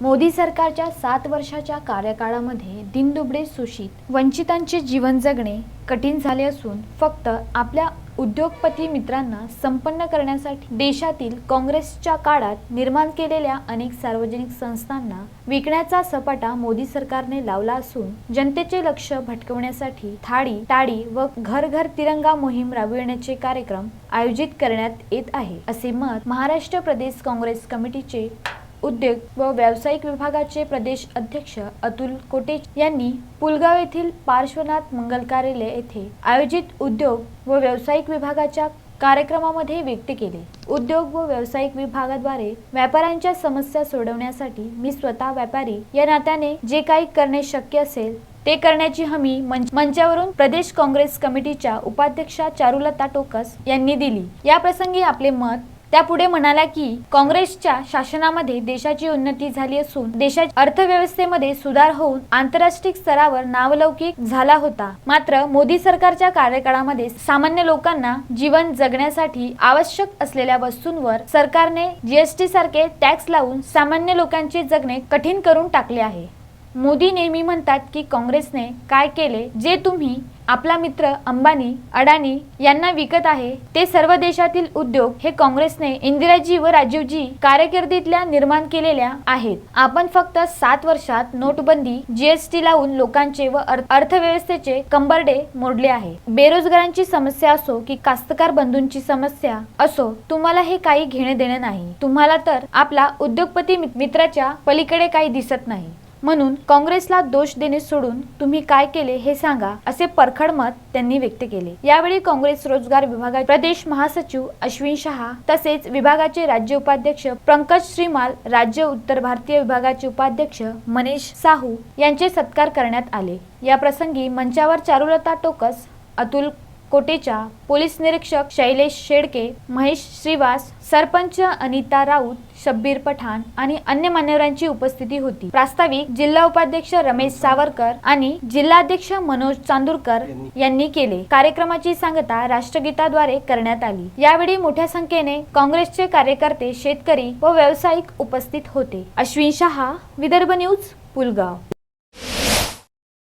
मोदी सरकारच्या सात वर्षाच्या कार्यकाळामध्ये दिनदुबळे सुशीत वंचितांचे जीवन जगणे कठीण झाले असून फक्त आपल्या उद्योगपती मित्रांना संपन्न करण्यासाठी देशातील काँग्रेसच्या काळात निर्माण केलेल्या अनेक सार्वजनिक संस्थांना विकण्याचा सपाटा मोदी सरकारने लावला असून जनतेचे लक्ष भटकवण्यासाठी थाळी टाळी व घर घर तिरंगा मोहीम राबविण्याचे कार्यक्रम आयोजित करण्यात येत आहे असे मत महाराष्ट्र प्रदेश काँग्रेस कमिटीचे उद्योग व व्यावसायिक विभागाचे प्रदेश अध्यक्ष अतुल कोटे यांनी पुलगाव येथील पार्श्वनाथ मंगल कार्यालय येथे आयोजित उद्योग व व्यावसायिक विभागाच्या कार्यक्रमामध्ये व्यक्त केले. उद्योग व व्यावसायिक विभागाद्वारे व्यापाऱ्यांच्या समस्या सोडवण्यासाठी मी स्वतः व्यापारी. या नात्याने जे काही करणे शक्य असेल ते करण्याची हमी मंच- मंचावरून प्रदेश काँग्रेस कमिटीच्या उपाध्यक्षा चारुलता टोकस यांनी दिली. या प्रसंगी आपले मत त्या पुढे म्हणाल्या की काँग्रेसच्या शासनामध्ये देशाची उन्नती झाली असून देशाच्या अर्थव्यवस्थेमध्ये सुधार होऊन आंतरराष्ट्रीय स्तरावर नावलौकिक झाला होता. मात्र मोदी सरकारच्या कार्यकाळामध्ये सामान्य लोकांना जीवन जगण्यासाठी आवश्यक असलेल्या वस्तूंवर सरकारने जीएसटी सारखे टॅक्स लावून सामान्य लोकांचे जगणे कठीण करून टाकले आहे. मोदी नेहमी म्हणतात की काँग्रेसने काय केले जे तुम्ही आपला मित्र अंबानी अडाणी यांना विकत आहे. ते सर्व देशातील उद्योग हे काँग्रेसने इंदिराजी व राजीवजी कारकिर्दीतल्या निर्माण केलेल्या आहेत. आपण फक्त सात वर्षात नोटबंदी जीएसटी लावून लोकांचे व अर्थव्यवस्थेचे कंबरडे मोडले आहे. बेरोजगारांची समस्या असो की कास्तकार बंधूंची समस्या असो तुम्हाला हे काही घेणे देणे नाही. तुम्हाला तर आपला उद्योगपती मित्राच्या पलीकडे काही दिसत नाही. म्हणून काँग्रेसला दोष देणे सोडून तुम्ही काय केले हे सांगा असे परखड मत त्यांनी व्यक्त केले. यावेळी काँग्रेस रोजगार विभागाचे प्रदेश महासचिव अश्विन शहा तसेच विभागाचे राज्य उपाध्यक्ष पंकज श्रीमाल राज्य उत्तर भारतीय विभागाचे उपाध्यक्ष मनीष साहू यांचे सत्कार करण्यात आले. या प्रसंगी मंचावर चारुलता टोकस अतुल कोटेच्या पोलीस निरीक्षक शैलेश शेडके महेश श्रीवास सरपंच अनिता राऊत शब्बीर पठाण आणि अन्य मान्यवरांची उपस्थिती होती. प्रास्ताविक जिल्हा उपाध्यक्ष रमेश सावरकर आणि जिल्हाध्यक्ष मनोज चांदूरकर यांनी केले. कार्यक्रमाची सांगता राष्ट्रगीताद्वारे करण्यात आली. यावेळी मोठ्या संख्येने काँग्रेसचे कार्यकर्ते शेतकरी व व्यावसायिक उपस्थित होते. अश्विन शहा विदर्भ न्यूज पुलगाव.